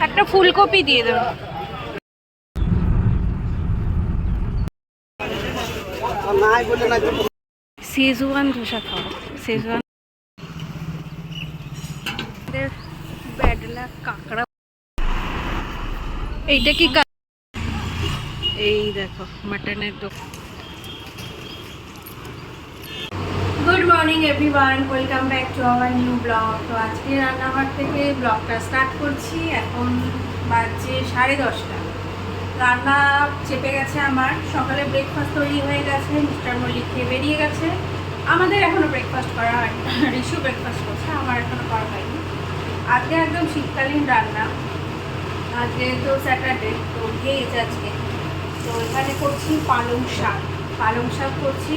একটা ফুলকপি দিয়ে দেবো। সেজুয়ান ধোসা খাব। সেজুয়ান ব্যাডলা কাঁকড়া। এইটা কা- এই দেখো মাটনের দোকান good morning everyone welcome back to our new blog তো আজকে রান্নাঘর থেকে ব্লগটা স্টার্ট করছি। এখন বাজছে সাড়ে দশটা। রান্না চেপে গেছে আমার। সকালে ব্রেকফাস্ট তৈরি হয়ে গেছে। মিস্টার মল্লিক খেয়ে বেরিয়ে গেছে। আমাদের এখনও ব্রেকফাস্ট করা হয়নি। রিশু ব্রেকফাস্ট করছে। আমার এখনও করা হয়নি। আজকে একদম শীতকালীন রান্না। আজকে তো স্যাটারডে তো ভেজ আজকে। তো এখানে করছি পালং শাক। পালং শাক করছি।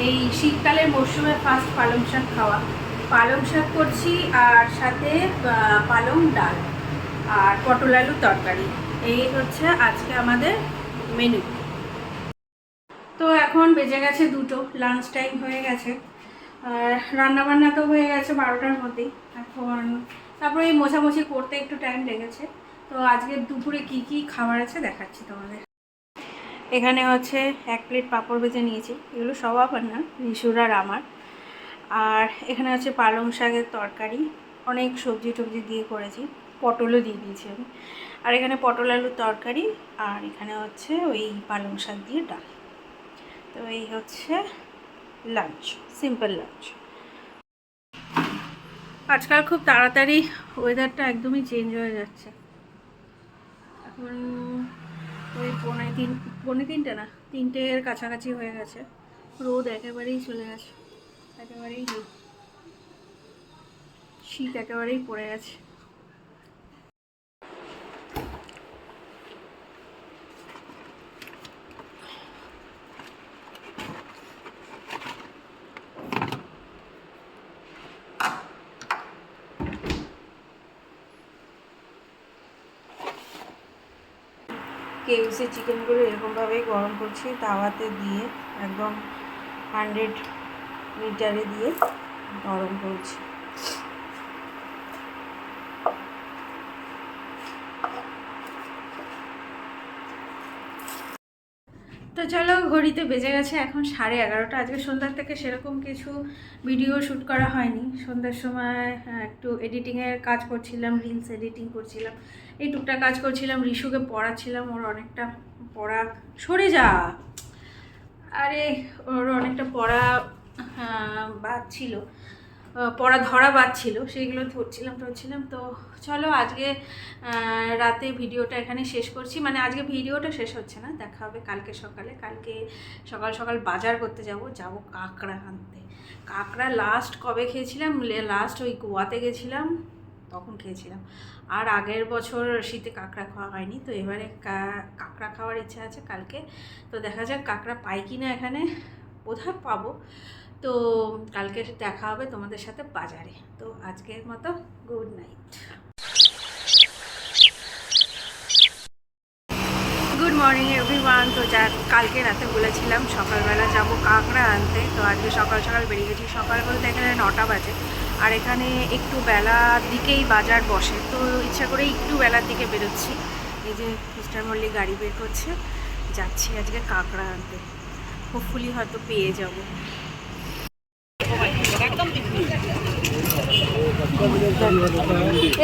এই শীতকালের মরশুমে ফার্স্ট পালং শাক খাওয়া। পালং শাক করছি আর সাথে পালং ডাল আর পটল আলু তরকারি। এই হচ্ছে আজকে আমাদের মেনু তো এখন বেজে গেছে দুটো লাঞ্চ টাইম হয়ে গেছে। আর রান্না বান্না তো হয়ে গেছে বারোটার মধ্যেই। এখন তারপরে এই মোছামুছি করতে একটু টাইম লেগেছে। তো আজকে দুপুরে কি কি খাবার আছে দেখাচ্ছি তোমাদের। এখানে হচ্ছে এক প্লেট পাঁপড় ভেজে নিয়েছি। এগুলো সব আবার না রিসুর আর আমার। আর এখানে হচ্ছে পালং শাকের তরকারি, অনেক সবজি টবজি দিয়ে করেছি। পটলও দিয়ে দিয়েছি আমি। আর এখানে পটল আলুর তরকারি, আর এখানে হচ্ছে ওই পালং শাক দিয়ে ডাল। তো এই হচ্ছে লাঞ্চ, সিম্পল লাঞ্চ। আজকাল খুব তাড়াতাড়ি ওয়েদারটা একদমই চেঞ্জ হয়ে যাচ্ছে। এখন ওই পৌনে তিন, পৌনে তিনটে না? তিনটের কাছাকাছি হয়ে গেছে। রোদ একেবারেই চলে গেছে। একেবারেই শীত একেবারেই পড়ে গেছে। কেউসে চিকেনগুলো এরকমভাবেই গরম করছি তাওয়াতে দিয়ে একদম হান্ড্রেড মিটারে দিয়ে গরম করছি। তো চলো, ঘড়িতে বেজে গেছে এখন সাড়ে এগারোটা। আজকে সন্ধ্যার থেকে সেরকম কিছু ভিডিও শ্যুট করা হয়নি। সন্ধ্যার সময় একটু এডিটিংয়ের কাজ করছিলাম রিলস এডিটিং করছিলাম। এই টুকটা কাজ করছিলাম, রিশুকে পড়াচ্ছিলাম, ওর অনেকটা পড়া সরে যা। আরে, ওর অনেকটা পড়া বাদ ছিল। পড়া ধরা বাদ ছিল, সেইগুলো ধরছিলাম ধরছিলাম। তো চলো আজকে রাতে ভিডিওটা এখানে শেষ করছি। মানে আজকে ভিডিওটা শেষ হচ্ছে না, দেখা হবে কালকে সকালে। কালকে সকাল সকাল বাজার করতে যাব যাব কাঁকড়া আনতে। কাঁকড়া লাস্ট কবে খেয়েছিলাম? লাস্ট ওই গোয়াতে গেছিলাম, তখন খেয়েছিলাম। আর আগের বছর শীতে কাঁকড়া খাওয়া হয়নি, তো এবারে কাঁকড়া খাওয়ার ইচ্ছা আছে কালকে। তো দেখা যাক কাঁকড়া পাই কি না এখানে। বোধহয় পাবো। তো কালকে দেখা হবে তোমাদের সাথে বাজারে। তো আজকের মতো good night good morning everyone তো যা কালকে রাতে বলেছিলাম, সকালবেলা যাব কাঁকড়া আনতে। তো আজকে সকাল সকাল বেরিয়ে গেছি। সকাল বলতে এখানে নটা বাজে। আর এখানে একটু বেলার দিকেই বাজার বসে। তো ইচ্ছা করে একটু বেলার দিকে বেরোচ্ছি। এই যে মিস্টার মল্লিক গাড়ি বের করছে, যাচ্ছি আজকে কাঁকড়া আনতে। হোপফুলি হয়তো পেয়ে যাব।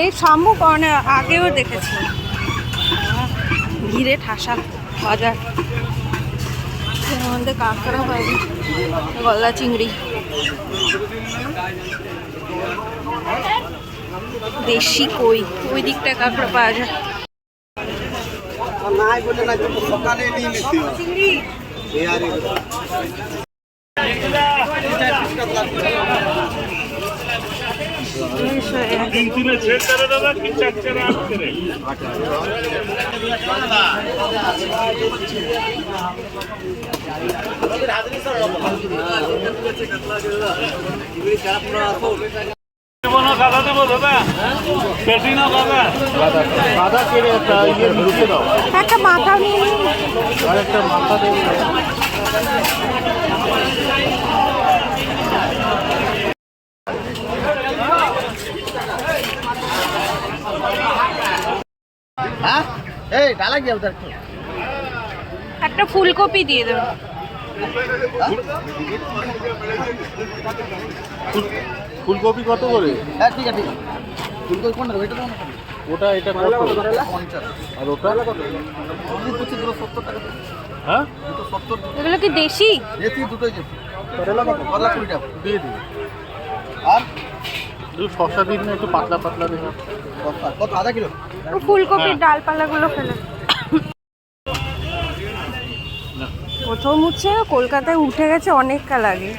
এই সম্মুখ অনেক আগেও দেখেছি। ঘিরে ঠাসা বাজার। মধ্যে কাঁকড়া পাবি গলদা চিংড়ি। দেশি কই, ওই দিকটা কাঁকড়া পাওয়া যায়। সকালে নিয়ে নিতে বেশ হয়ে গেছে। তিনটিনে ছেড়ে দেবে দাদা দেবো দাদা পেটি না সাদা কেড়ে একটা মাথা নিয়ে একটা মাথা দেবে একটা? ফুলকপি দিয়ে দেবো। ফুলকপি কত করে? হ্যাঁ ঠিক আছে ফুলকপি কোনটা ওইটা ওটা এটা কত? পঞ্চাশ। আর ওটা? সত্তর টাকা হ্যাঁ? এগুলো কি দেশি? যেতে দুটোই যেতে করলা কুড়ি টাকা দিয়ে দিন। আর? শসা দিন একটু পাতলা পাতলা কত কত? আধা কিলো? ফুলকপির ডালপালা গুলো ফেলে প্রথম উঠছে কলকাতায় উঠে গেছে অনেক কাল আগে।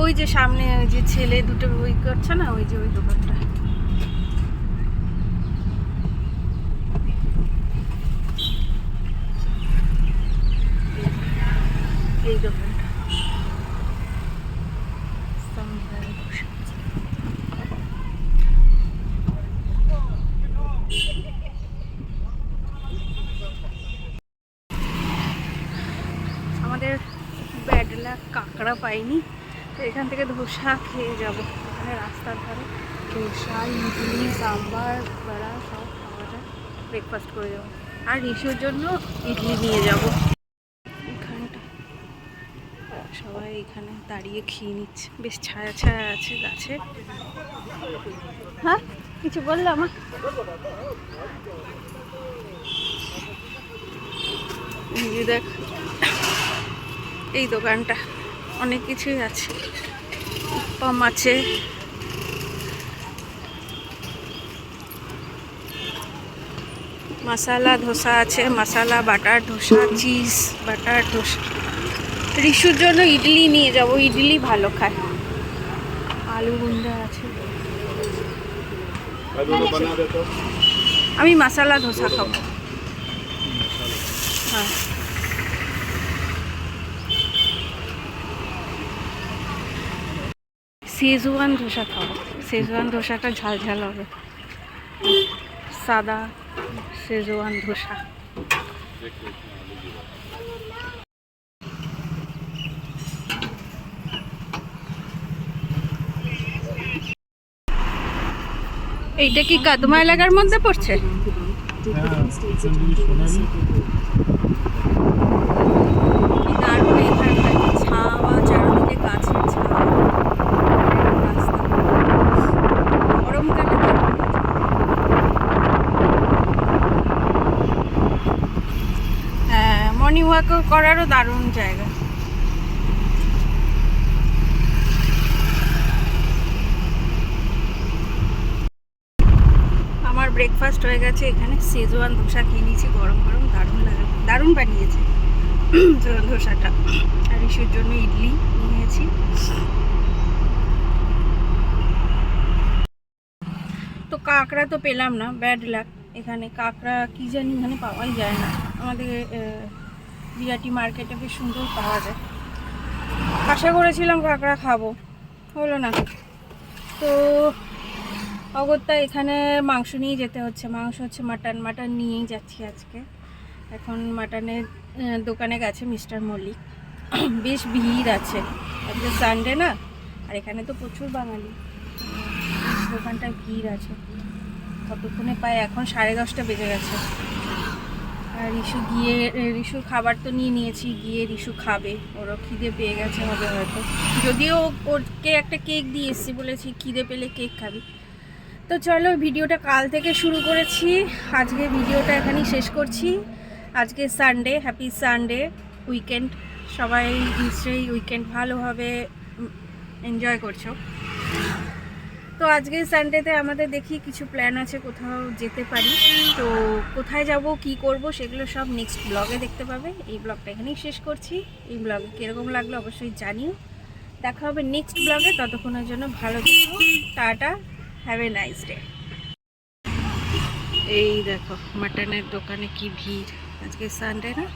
ওই যে সামনে ওই যে ছেলে দুটো ওই করছে না ওই যে ওই দোকানটা এই দোকানটা সামনে বসে আছে। আমাদের ব্যাড কাঁকড়া পাইনি, তো এখান থেকে ধোসা খেয়ে যাব। এখানে রাস্তার ধারে ধোসা ইডলি, সাম্বার, বড়া সব খাওয়া যায়। ব্রেকফাস্ট করে যাব। আর রিসুর জন্য ইডলি নিয়ে যাব। এখানটা। সবাই এখানে দাঁড়িয়ে খেয়ে নিচ্ছে। বেশ ছায়া ছায়া আছে গাছে। হ্যাঁ কিছু বলল আমার দেখ এই দোকানটা অনেক কিছুই আছে। পাম আছে। মশালা ধোসা আছে masala butter dosa cheese butter dosa. রিসুর জন্য ইডলি নিয়ে যাব ইডলি ভালো খায়। আলু গুন্ডা আছে। আমি মশালা ধোসা খাব। হ্যাঁ। শেজওয়ান ধোসা খাব শেজওয়ান ধোসাটা ঝাল ঝাল হবে। সাদা শেজওয়ান ধোসা। এইটা কি কাদমা এলাকার মধ্যে পড়ছে কি দারুণ এখানটা ছাওয়া চারদিকে গাছের ছাওয়া রাস্তা গরমকালে দারুণ হ্যাঁ মর্নিং ওয়াক করারও দারুণ জায়গা। আমার ব্রেকফাস্ট হয়ে গেছে এখানে। সেজওয়ান ধোসা খেয়ে নিয়েছি, গরম গরম, দারুণ লাগে। দারুণ বানিয়েছে। ধোসাটা। আর ইস্যুর জন্য ইডলি নিয়েছি। তো কাঁকড়া তো পেলাম না ব্যাড লাক এখানে কাঁকড়া কি জানি এখানে পাওয়াই যায় না। আমাদের বিরাটি মার্কেটে বেশ সুন্দর পাওয়া যায়। আশা করেছিলাম কাঁকড়া খাব। হলো না। তো অগত্যা এখানে মাংস নিয়ে যেতে হচ্ছে। মাংস হচ্ছে মাটন। মাটন নিয়েই যাচ্ছি আজকে। এখন মাটনের দোকানে গেছে মিস্টার মল্লিক। বেশ ভিড় আছে। আজকে সানডে না? আর এখানে তো প্রচুর বাঙালি। উম, দোকানটায় ভিড় আছে। কতক্ষণে পায় এখন সাড়ে দশটা বেজে গেছে। রিশু গিয়ে রিশু খাবার তো নিয়ে নিয়েছি, গিয়ে রিশু খাবে। ওরও খিদে পেয়ে গেছে হবে হয়তো। যদিও ওকে একটা কেক দিয়ে এসেছি বলেছি, খিদে পেলে কেক খাবি। তো চলো, ভিডিওটা কাল থেকে শুরু করেছি। আজকে ভিডিওটা এখানেই শেষ করছি। আজকে সানডে হ্যাপি সানডে উইকেন্ড সবাই নিশ্চয়ই উইকেন্ড ভালোভাবে এনজয় করছ। তো আজকে সানডেতে আমাদের দেখি কিছু প্ল্যান আছে, কোথাও যেতে পারি। তো কোথায় যাব, কি করব, সেগুলো সব নেক্সট ব্লগে দেখতে পাবে। এই ব্লগটা এখানেই শেষ করছি। এই ব্লগে কীরকম লাগল অবশ্যই জানিও। দেখা হবে নেক্সট ব্লগে ততক্ষণের জন্য ভালো থেকো। Tata. Have a nice day এই দেখো মাটনের দোকানে কি ভিড়। আজকে সানডে না?